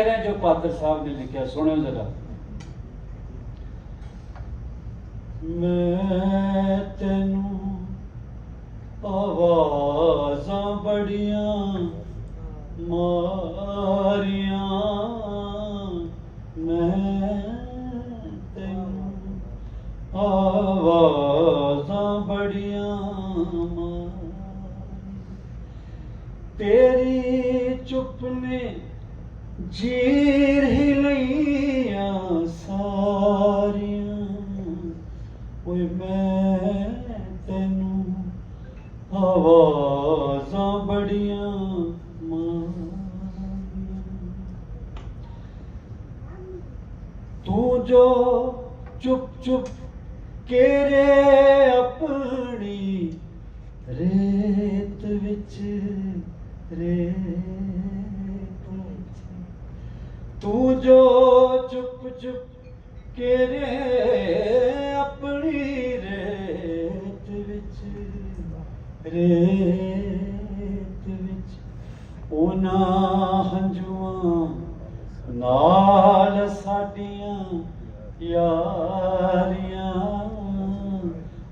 ਇਹ ਜੋ ਪਾਤਰ ਸਾਹਿਬ ਨੇ ਲਿਖਿਆ, ਸੁਣਿਓ ਜ਼ਰਾ। ਮੈਂ ਤੈਨੂੰ ਆਵਾਜ਼ਾਂ ਬੜੀਆਂ ਮਾਰੀਆਂ। ਮੈਂ ਤੈਨੂੰ ਆਵਾਜ਼ਾਂ ਬੜੀਆਂ ਮਾਰੀਆਂ। ਤੇਰੀ ਚੁੱਪ ਨੇ ਜੀਰ ਹੀ ਲਈਆਂ ਸਾਰੀਆਂ। ਓਏ ਮੈਂ ਤੈਨੂੰ ਆਵਾਜ਼ਾਂ ਬੜੀਆਂ ਤੂੰ ਜੋ ਚੁੱਪ ਚੁੱਪ ਕੇਰੇ ਆਪਣੀ ਰੇਤ ਵਿੱਚ ਰੇਤ ਤੂੰ ਜੋ ਚੁੱਪ ਚੁੱਪ ਕੇਰੇ ਆਪਣੀ ਰੇਤ ਵਿੱਚ ਰੇਤ ਵਿੱਚ, ਉਹਨਾਂ ਹੰਝੂਆਂ ਨਾਲ ਸਾਡੀਆਂ ਯਾਰੀਆਂ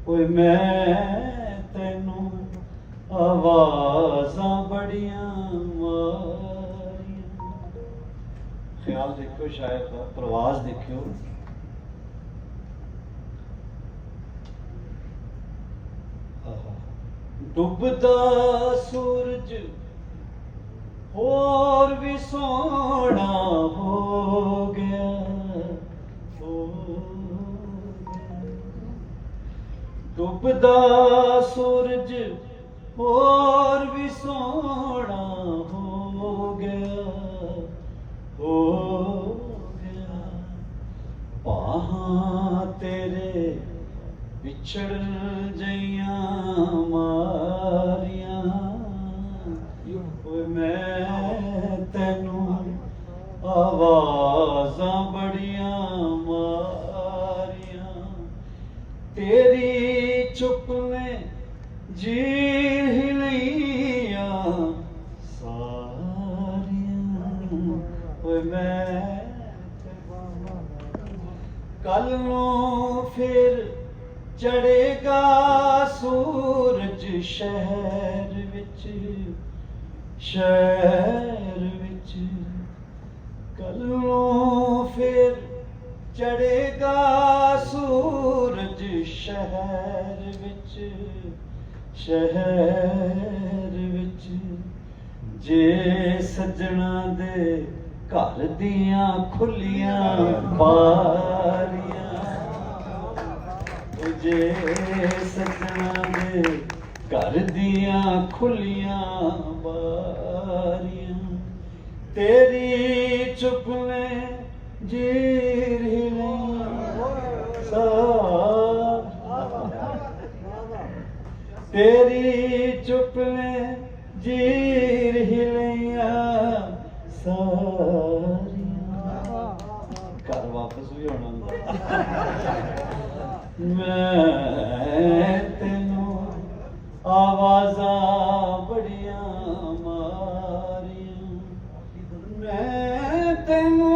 ਓਏ ਮੈਂ ਤੈਨੂੰ ਆਵਾਜ਼ਾਂ ਬੜੀਆਂ ਮਾਰੀਆਂ ਖਿਆਲ ਦੇਖਿਓ ਸ਼ਾਇਦ ਦਾ ਪ੍ਰਵਾਸ ਦੇਖਿਓ। ਡੁੱਬਦਾ ਸੂਰਜ, ਹੋਰ ਵੀ ਸੋਹਣਾ ਹੋ ਗਿਆ। ਹੋ ਗਿਆ। ਡੁੱਬਦਾ ਸੂਰਜ, ਹੋਰ ਵੀ ਸੋਹਣਾ ਤੇਰੇ ਵਿਛੜ ਜਈਆਂ ਮਾਰੀਆਂ। ਓਏ ਮੈਂ ਤੈਨੂੰ ਆਵਾਜ਼ਾਂ ਬੜੀਆਂ ਮਾਰੀਆਂ। ਤੇਰੀ ਚੁੱਪ ਨੇ ਜੀਰ ਹੀ ਲਈਆਂ ਸਾਰੀਆਂ। ਓਏ ਮੈਂ ਕੱਲ ਨੂੰ ਫਿਰ ਚੜੇਗਾ ਸੂਰਜ ਸ਼ਹਿਰ ਵਿੱਚ ਸ਼ਹਿਰ ਵਿੱਚ। ਕੱਲ ਨੂੰ ਫਿਰ ਚੜੇਗਾ ਸੂਰਜ ਸ਼ਹਿਰ ਵਿੱਚ ਸ਼ਹਿਰ ਵਿੱਚ। ਜੇ ਸੱਜਣਾ ਦੇ ਘਰ ਦੀਆਂ ਖੁੱਲੀਆਂ ਬਾਰੀਆਂ। ਜੇ ਸੱਜਣਾ ਦੇ ਘਰ ਦੀਆਂ ਖੁੱਲੀਆਂ ਬਾਰੀਆਂ। ਤੇਰੀ ਚੁੱਪ ਨੇ ਜੀਰ ਹੀ ਤੇਰੀ ਚੁੱਪ ਨੇ ਜੀਰ ਹੀ ਸਾਰੀਆਂ ਘਰ ਵਾਪਸ ਵੀ ਆਉਣਾ ਹੁੰਦਾ। ਮੈਂ ਤੈਨੂੰ ਆਵਾਜ਼ਾਂ ਬੜੀਆਂ ਮਾਰੀਆਂ। ਮੈਂ ਤੈਨੂੰ